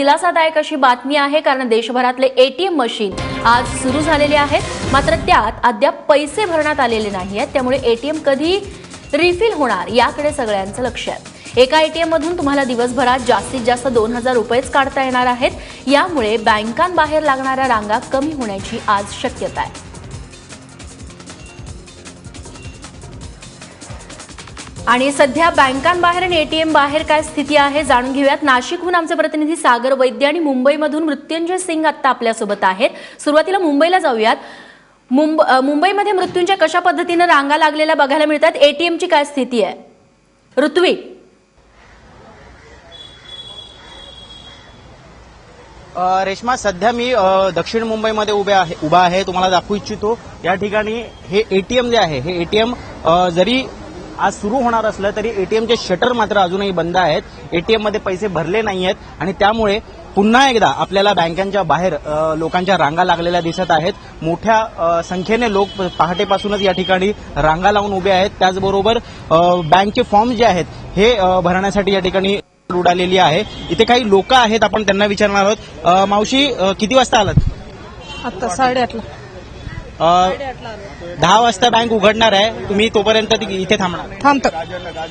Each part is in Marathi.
दिलासादायक अशी बातमी आहे कारण देशभरातले एटीएम मशीन आज सुरू झालेले आहेत. मात्र त्यात अद्याप पैसे भरण्यात आलेले नाही आहेत. त्यामुळे एटीएम कधी रिफिल होणार याकडे सगळ्यांचं लक्ष आहे. एका एटीएम मधून तुम्हाला दिवसभरात जास्तीत जास्त दोन हजार रुपयेच काढता येणार आहेत. यामुळे बँकांबाहेर लागणाऱ्या रांगा कमी होण्याची आज शक्यता आहे. आणि सध्या बँकांबाहेर आणि एटीएम बाहेर काय स्थिती आहे जाणून घेऊयात. नाशिकहून आमचे प्रतिनिधी सागर वैद्य आणि मुंबईमधून मृत्युंजय सिंग आत्ता आपल्यासोबत आहेत. सुरुवातीला मुंबईला जाऊयात. मुंब मुंबईमध्ये मृत्यूंच्या कशा पद्धतीनं रांगा लागलेल्या बघायला मिळतात? एटीएमची काय स्थिती आहे? ऋत्वी रेश्मा सध्या मी दक्षिण मुंबईमध्ये उभे आहे उभा आहे. तुम्हाला दाखवू इच्छितो. या ठिकाणी हे एटीएम जे आहे हे एटीएम जरी आज सुरू होणार असलं तरी एटीएमचे शटर मात्र अजूनही बंद आहेत. एटीएममध्ये पैसे भरले नाही आहेत आणि त्यामुळे पुन्हा एकदा आपल्याला बँकांच्या बाहेर लोकांच्या रांगा लागलेल्या दिसत आहेत. मोठ्या संख्येने लोक पहाटेपासूनच या ठिकाणी रांगा लावून उभे आहेत. त्याचबरोबर बँकचे फॉर्म जे आहेत हे भरण्यासाठी या ठिकाणी उडालेली आहे. इथे काही लोक आहेत आपण त्यांना विचारणार आहोत. मावशी किती वाजता आलात? आता साडेआठला. दहा वाजता बँक उघडणार आहे. तुम्ही तोपर्यंत ति- इथे थांबणार. थांबतो.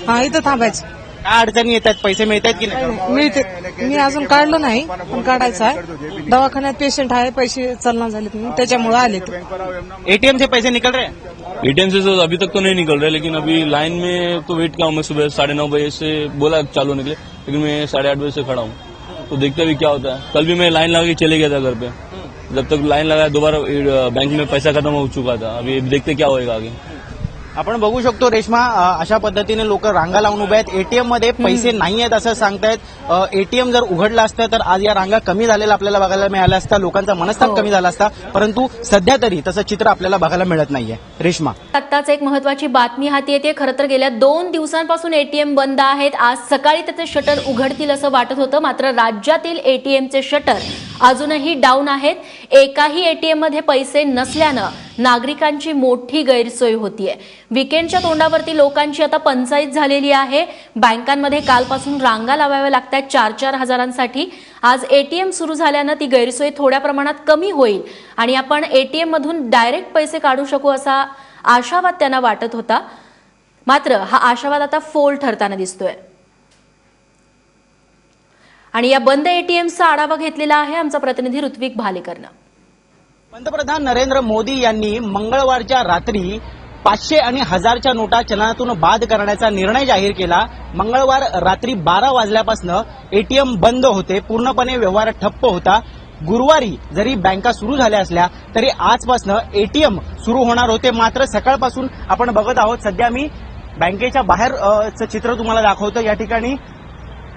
हा इथं थांबायचं. काय अडचणी येतात? पैसे मिळत आहेत की नाही? मिळते. मी अजून काढलं नाही पण काढायचं आहे. दवाखान्यात पेशंट आहे पैसे चलना झालेत म्हणून त्याच्यामुळे आले ते एटीएम से पैसे निकल रहे? हैं एटीएम से तो अभी तक तो नहीं निकल रहे लेकिन अभी लाइन में तो वेट किया हूँ मैं सुबह साढ़े नौ बजे से। बोला चालू निकले लेकिन मैं साढ़े आठ बजे से खड़ा हूँ। तो देखते अभी क्या होता है। कल भी मैं लाइन लगा के चले गया था घर पे। जब तक लाइन लगाया दोबारा बैंक में पैसा खत्म हो चुका था। अभी देखते क्या होएगा आगे। आपण बघू शकतो रेश्मा अशा पद्धतीने लोक रांगा लावून उभे आहेत. एटीएममध्ये पैसे नाही आहेत असं सांगतायत. एटीएम जर उघडलं असतं तर आज या रांगा कमी झालेल्या आपल्याला बघायला मिळाल्या असता लोकांचा मनस्ताप हो. कमी झाला असता. परंतु सध्या तरी तसं चित्र आपल्याला बघायला मिळत नाहीये. रेश्मा. आत्ताच एक महत्वाची बातमी हाती येते. खरं तर गेल्या दोन दिवसांपासून एटीएम बंद आहेत. आज सकाळी त्याचे शटर उघडतील असं वाटत होतं. मात्र राज्यातील एटीएमचे शटर अजूनही डाऊन आहेत. एकाही एटीएममध्ये पैसे नसल्यानं नागरिकांची मोठी गैरसोय होतीये. विकेंडच्या तोंडावरती लोकांची आता पंचायत झालेली आहे. बँकांमध्ये कालपासून रांगा लावाव्या लागतात चार चार हजारांसाठी. आज एटीएम सुरू झाल्यानं ती गैरसोय थोड्या प्रमाणात कमी होईल. आणि आपण एटीएम मधून डायरेक्ट पैसे काढू शकू असा आशावाद त्यांना वाटत होता. मात्र हा आशावाद आता फोल ठरताना दिसतोय. आणि या बंद एटीएमचा आढावा घेतलेला आहे आमचा प्रतिनिधी ऋत्विक भालेकरनं. पंतप्रधान नरेंद्र मोदी यांनी मंगळवारच्या रात्री पाचशे आणि हजारच्या नोटा चलनातून बाद करण्याचा निर्णय जाहीर केला. मंगळवार रात्री बारा वाजल्यापासून एटीएम बंद होते पूर्णपणे व्यवहार ठप्प होता. गुरुवारी जरी बँका सुरू झाल्या असल्या तरी आजपासून एटीएम सुरू होणार होते. मात्र सकाळपासून आपण बघत आहोत सध्या मी बँकेच्या बाहेर चं चित्र तुम्हाला दाखवतो. या ठिकाणी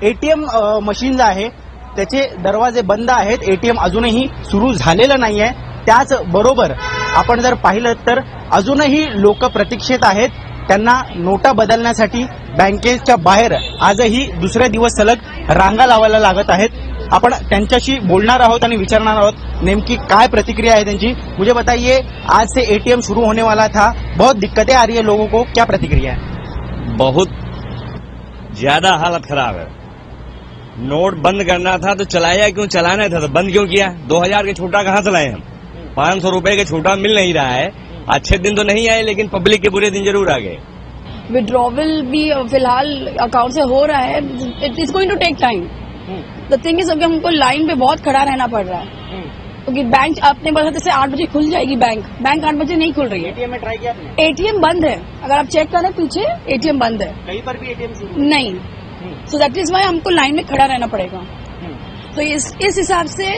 एटीएम मशीन जे आहे त्याचे दरवाजे बंद आहेत. एटीएम अजूनही सुरू झालेलं नाही आहे त्याचबरोबर आपण जर पाहिलं तर अजूनही लोक प्रतीक्षेत आहेत. त्यांना नोटा बदलण्यासाठी बँकेच्या बाहेर आजही दुसरे दिवस सलग रांगा लावायला लागत आहेत. आपण त्यांच्याशी बोलणार आहोत आणि विचारणार आहोत नेमकी काय प्रतिक्रिया आहे त्यांची. मुझे बताइए आज से एटीएम शुरू होने वाला था. बहुत दिक्कतें आ रही है लोगों को. क्या प्रतिक्रिया है? बहुत ज्यादा हालत खराब है। नोट बंद करना था तो चलाया क्यों? चलाना था तो बंद क्यों किया? दो हज़ार के छोटा कहाँ चलाए हम? पाँच सौ रुपये के छोटा मिल नहीं रहा है। अच्छे दिन तो नहीं आए लेकिन पब्लिक के बुरे दिन ज़रूर आ गए। विड्रॉवल भी फ़िलहाल अकाउंट से हो रहा है। It is going to take time the thing is अभी हमको लाइन पे बहुत खड़ा रहना पड़ रहा है क्योंकि बैंक अपने बताते से आठ बजे खुल जाएगी बैंक बैंक आठ बजे नहीं खुल रही है। एटीएम में ट्राई किया आपने? एटीएम बंद है। अगर आप चेक करें पीछे एटीएम बंद है। कहीं पर भी एटीएम शुरू नहीं। सो दैट इज़ वाई हमको लाइन में खड़ा रहना पड़ेगा। तो इस इस हिसाब से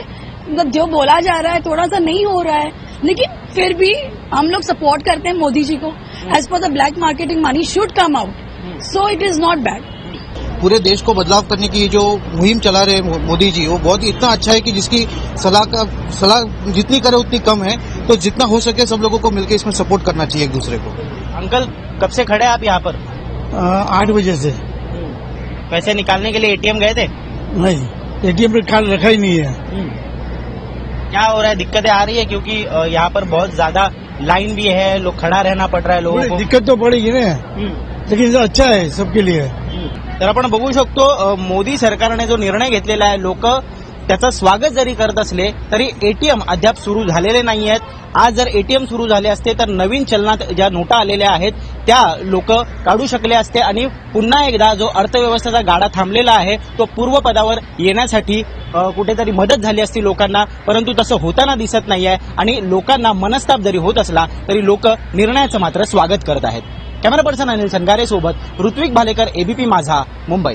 मतलब जो बोला जा रहा है थोड़ा सा नहीं हो रहा है लेकिन फिर भी हम लोग सपोर्ट करते हैं मोदी जी को। As per the black marketing money should come out so it is not bad पूरे देश को बदलाव करने की जो मुहिम चला रहे मोदी जी वो बहुत ही इतना अच्छा है कि जिसकी सलाह का सलाह जितनी करे उतनी कम है। तो जितना हो सके सब लोगों को मिलकर इसमें सपोर्ट करना चाहिए एक दूसरे को। अंकल कब से खड़े हैं आप यहाँ पर? आठ बजे से। पैसे निकालने के लिए एटीएम गए थे? नहीं एटीएम पे कार्ड रखा ही नहीं है। क्या हो रहा है? दिक्कतें आ रही है क्योंकि यहाँ पर बहुत ज्यादा लाइन भी है लोग खड़ा रहना पड़ रहा है लोगों को। दिक्कत तो पड़ेगी ना। लेकिन अच्छा है सबके लिए. तर आपण बघू शकतो मोदी सरकारने जो निर्णय घेतलेला आहे लोक त्याचं स्वागत जरी करत असले तरी एटीएम अद्याप सुरू झालेले नाही आहेत आज जर एटीएम सुरू झाले असते तर नवीन चलनात ज्या नोटा आलेल्या आहेत त्या लोक काढू शकले असते. आणि पुन्हा एकदा जो अर्थव्यवस्थेचा गाडा थांबलेला आहे तो पूर्वपदावर येण्यासाठी कुठेतरी मदत झाली असती लोकांना परंतु तसं होताना दिसत नाही आहे आणि लोकांना मनस्ताप जरी होत असला तरी लोक निर्णयाचं मात्र स्वागत करत आहेत. कॅमेरा पर्सन अनिल संगारे सोबत ऋत्विक भालेकर एबीपी माझा मुंबई.